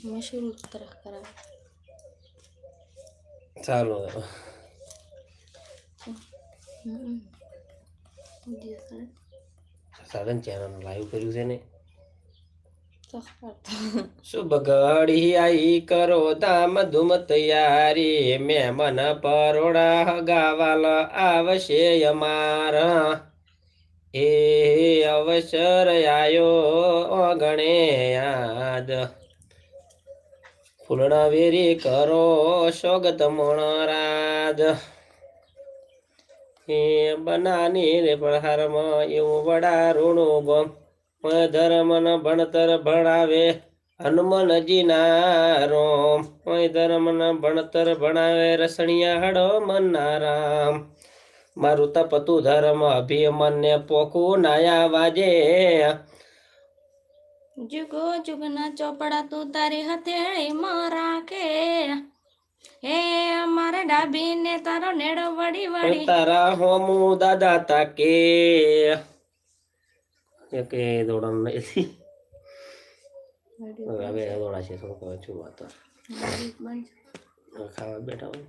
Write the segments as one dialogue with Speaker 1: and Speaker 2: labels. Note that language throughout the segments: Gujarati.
Speaker 1: મશરૂમ તરફ કરાવે
Speaker 2: ચાલો સાધન ચેનલ લાઈવ કર્યું છે ને શુભ ઘડી આઈ કરો ધામ ધૂમ તૈયારી મહેમાન પરોડા હગાવાલ આવશે અમારા એ અવસર આયો ગણે યાદ ફૂલણા કરો સોગત મોણરાજ એ બનાની રે પ્રહારમાં એવું વડા ઋણું ગમ. ધર્મન ભણતર ભણાવે હનુમાનજી ના રોમ. ધર્મન ભણતર ભણાવે રસણિયા હડો મન્ના રામ. મારું તપતું ધર્મ અભિમન્ય પોખું નાયા વાજે.
Speaker 1: જુગો જુગના ચોપડા તું તારી હથેળીમાં રાખે. હે અમારે ડાબીને તારો નેડો વળી વળી
Speaker 2: તારા હોમુ દાદા તાકે. કે દોડન નથી હવે દોડા છે શું કહું છું વાત. બેઠા હોય.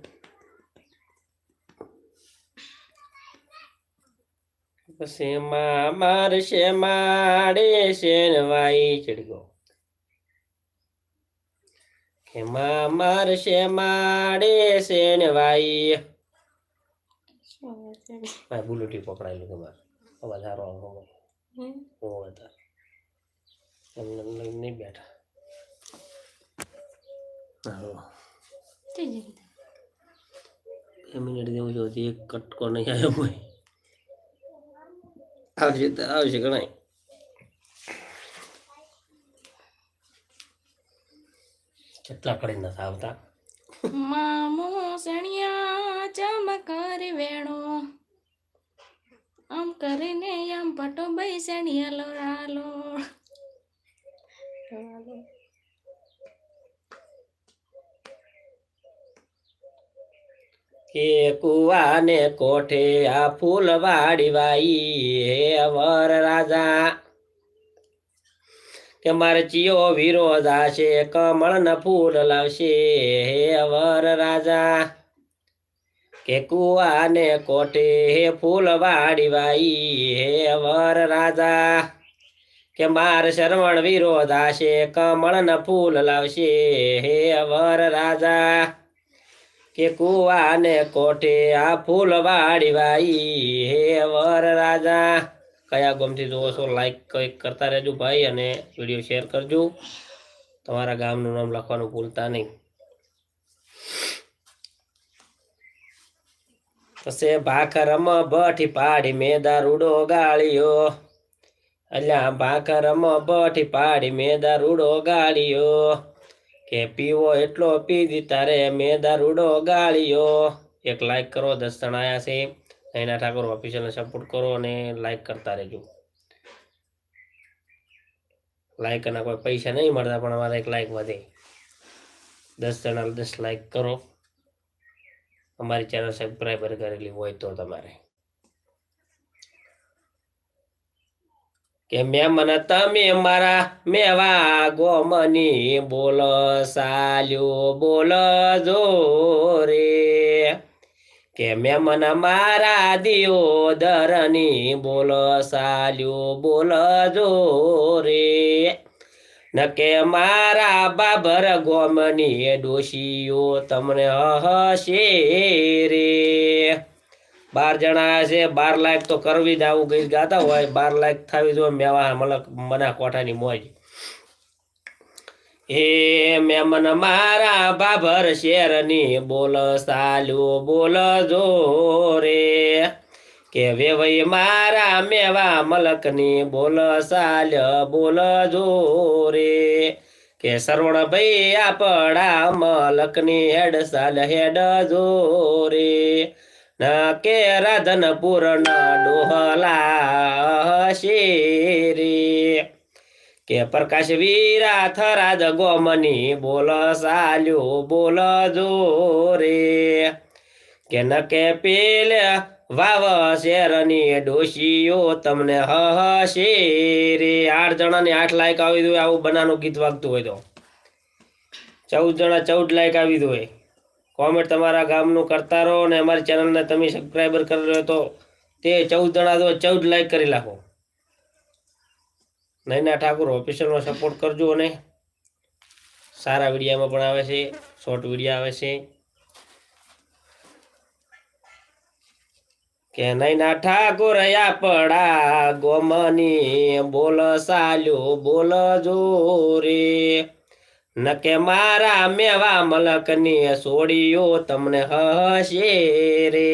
Speaker 2: પછી માં મારશે માડે શેનવાઈ ચડગો કે માં મારશે માડે શેનવાઈ ભાઈ બુલેટી પકડાયેલું તમારે. અવાજ સારો આવવાનો ઓ હતા એમને નહીં બેઠા. બે મિનિટ જેવું છે એક કટકો નહીં આવ્યો કોઈ. આવશે આવશે ઘણા કેટલા આવતા
Speaker 1: મામો સણિયા ચમકર વેણો. આમ કરીને આમ પટો ભાઈ સણિયા લો રાલો
Speaker 2: કે કુવાને કોઠે આ ફૂલવાડી વાઈ હે વર રાજા? કે મારે ચિયો વિરોધ આશે કમળ ન ફૂલ લાવશે હે વર રાજા? કે કુવાને કોઠે હે ફૂલવાડી વાઈ હે વર રાજા? કે માર શરવણ વિરોધ આશે કમળ ન ફૂલ લાવશે હે વર રાજા? કે કુવાને કોઠે આ ફૂલ વાડી વાઈ હે વર રાજા. કયા ગમથી જોવો છો લાઈક કંઈક કરતા રહેજો ભાઈ અને વીડિયો શેર કરજો. તમારા ગામનું નામ લખવાનું ભૂલતા નહીં. પછી ભાખરમ બઠી પાડી મેં દારૂડો ગાળ્યો. અલ્યા ભાખરમ બઠી પાડી મેં દારૂડો ગાળ્યો. કે પીવો એટલો પી દીતા રે મેં દારૂડો ગાળ્યો એક લાઈક કરો, દસ જણ આયા છે. નૈના ઠાકોર ઓફિશિયલને સપોર્ટ કરો અને લાઈક કરતા રહેજો. લાઈક અને કોઈ પૈસા નહીં મળતા, પણ અમારે એક લાઈક વધે. દસ જણા દસ લાઈક કરો. અમારી ચેનલ સબસ્ક્રાઈબર કરેલી હોય તો તમારે. કે મેં મને તમે મારા મેવા ગોમની બોલ સાલ્યો, બોલ જો રે કે મેં મને મારા દિયો દરની બોલ સાલ્યો, બોલ જો રે નકે મારા બાબર ગોમની ડોશીઓ તમને હશે રે. બાર જણા છે, બાર લાખ તો કરવી જ આવું ગીત ગાતા હોય, બાર લાખ થવી જોઈએ મેવા મલક, મના કોઠાની મોજ. હે મેમન મારા બાભર શેરની બોલ સાલું બોલ જો રે. કે વેવઈ મારા મેવા મલકની બોલ સાલ બોલ જો રે. કે સરવણ ભાઈ આપણા મલકની હેડ સાલ હેડ જો રે. કે રાધનપુર ડોહલા શેરી. કે પ્રકાશ વીરા થરાદ ગોમની બોલ સાલ્યો, બોલ જો રે કે ન કે પેલ વાવ શેરની ડોશીઓ તમને હશે રે. આઠ જણાને આઠ લાયક આવી દો આવું બનાનું ગીત વાગતું હોય તો. ચૌદ જણા ચૌદ લાયક આવી દો કોમેન્ટ તમારા ગામનું કરતા રહો અને અમારી ચેનલને તમે સબસ્ક્રાઈબર કરી રહ્યો તો તે ચૌદ જણા તો ચૌદ લાઈક કરી નાખો. નૈના ઠાકુર ઓફિસરનો સપોર્ટ કરજો અને સારા વિડીયામાં પણ આવે છે શોર્ટ વિડીયા આવે છે. કે નૈના ઠાકોર પડા ગોમની બોલ સાલ્યો, બોલ જોરે. નકે મારા મેવા મલકની સોડીઓ તમને હશે રે.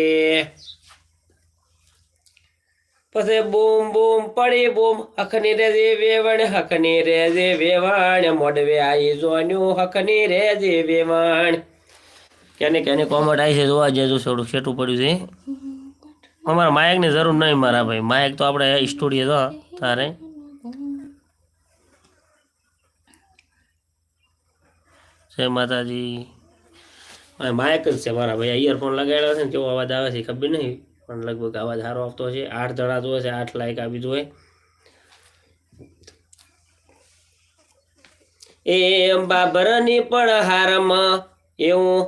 Speaker 2: પછી બૂમ બૂમ પડી બૂમ હકની રેજે વેવણ હકની રેજે વેવણ મોડવે આઈ જોન્યું હકની રેજે વેવણ. કેને કેને કોમેન્ટ આવી છે જોવા જજો થોડું છેટું પડ્યું છે. અમારા માયકની જરૂર નહીં મારા ભાઈ, માયક તો આપણે સ્ટુડિયો તો, તારે. જય માતાજી. માયક જ છે મારા ભાઈ. ઇયરફોન લગાડ્યા છે ને કેવો અવાજ આવે છે ખબર નહીં, પણ લગભગ અવાજ સારો આવતો છે. આઠ જણા જોવે છે, આઠ લાઈક આપી જોવે એ બાબરની પણ હારમાં એવું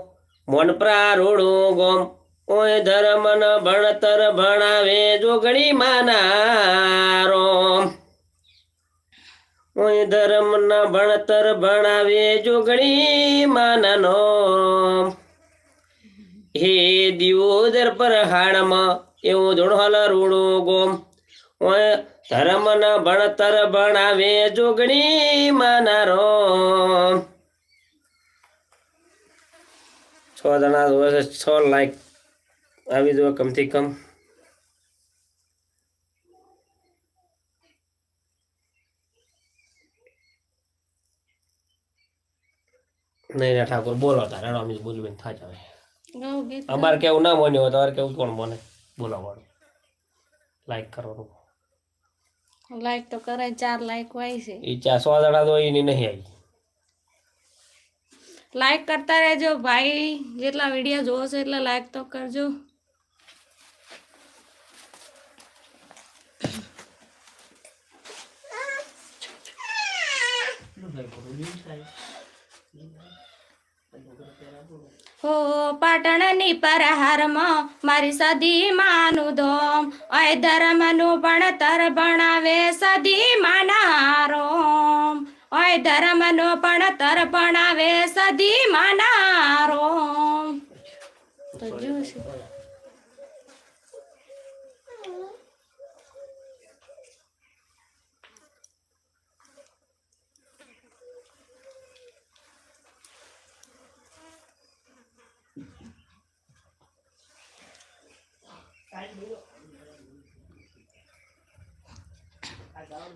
Speaker 2: મન પ્રારૂડું ગોમ. ઓય ધર્મ ન ભણતર ભણાવે જોગણી માના રોમ ધર્મ ન ભણતર ભણાવે જોગણી માનાનો. હે દિવોદર પર હાડમાં એવું ધોળહલ રૂડો ગોમ. ઓય ધર્મ ન ભણતર ભણાવે જોગણી માના રોમ છ જણા છ લાઈક આવી દો કમથી કમ. નહીં ના ઠાકોર બોલો તારે હેડો અમે બોલી બેન થાય હવે.
Speaker 1: ગાઉં
Speaker 2: અમારે કેવું ના મોન્યું હોય તમારે કેવું કોણ મને બોલાવવાનું. લાઈક કરવાનું.
Speaker 1: લાઈક તો કરાય ચાર લાઈક હોય છે.
Speaker 2: એ ચાર સો જણા તો એની નહીં આવી.
Speaker 1: લાઈક કરતા રહેજો ભાઈ જેટલા વીડિયો જોવો છે એટલા લાઈક તો કરજો. હો પાટણની પરહારમાં મારી સદી માનું ધોમ. અય ધર્મનું ભણતર ભણાવે સદી માનારોમ અય ધર્મનું ભણતર ભણાવે સદી માનારોમ તો જોશે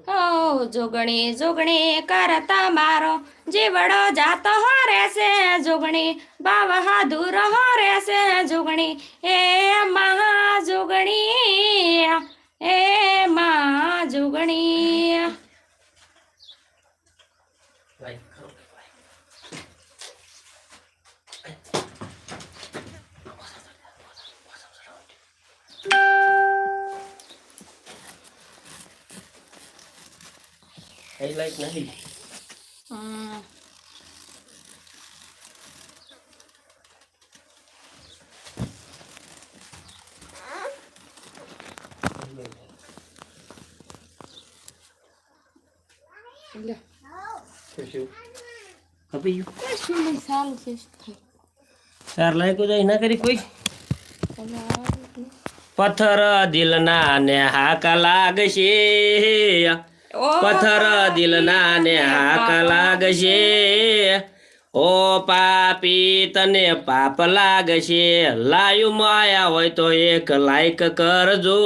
Speaker 1: ઓ જોગણી જોગણી કરતા મારો. જીવડો જાતો હો રહેશે જોગણી બહાદુર હો રહેશે જોગણી એ મહા જોગણી એ મહા જોગણી
Speaker 2: કઈ લાઈક નથી
Speaker 1: સારું
Speaker 2: લાઈકો જાય ના કરી કોઈ?
Speaker 1: ને.
Speaker 2: પથ્થર દિલના ને હાક લાગશે. પથ્થર દિલના ને હાક લાગશે. ઓ પાપી, તને પાપ લાગશે. લાયુ માયા હોય તો એક લાઈક કરજો.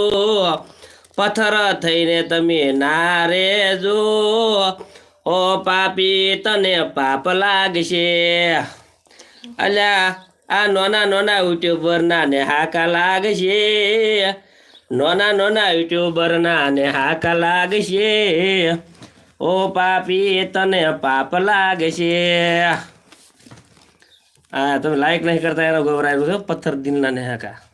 Speaker 2: પથ્થર થઈને તમે ના રેજો. ઓ પાપી, તને પાપ લાગશે. અલ્યા, આ નાના નાના યુટ્યુબર ના ને હાકા લાગશે. નાના નોના યુટ્યુબર ના હાક લાગશે. ઓ પાપી તને પાપ લાગશે. હા તમે લાઈક નહીં કરતા, એનો ગૌરાયું છે પથ્થર દિલના ને હાકા.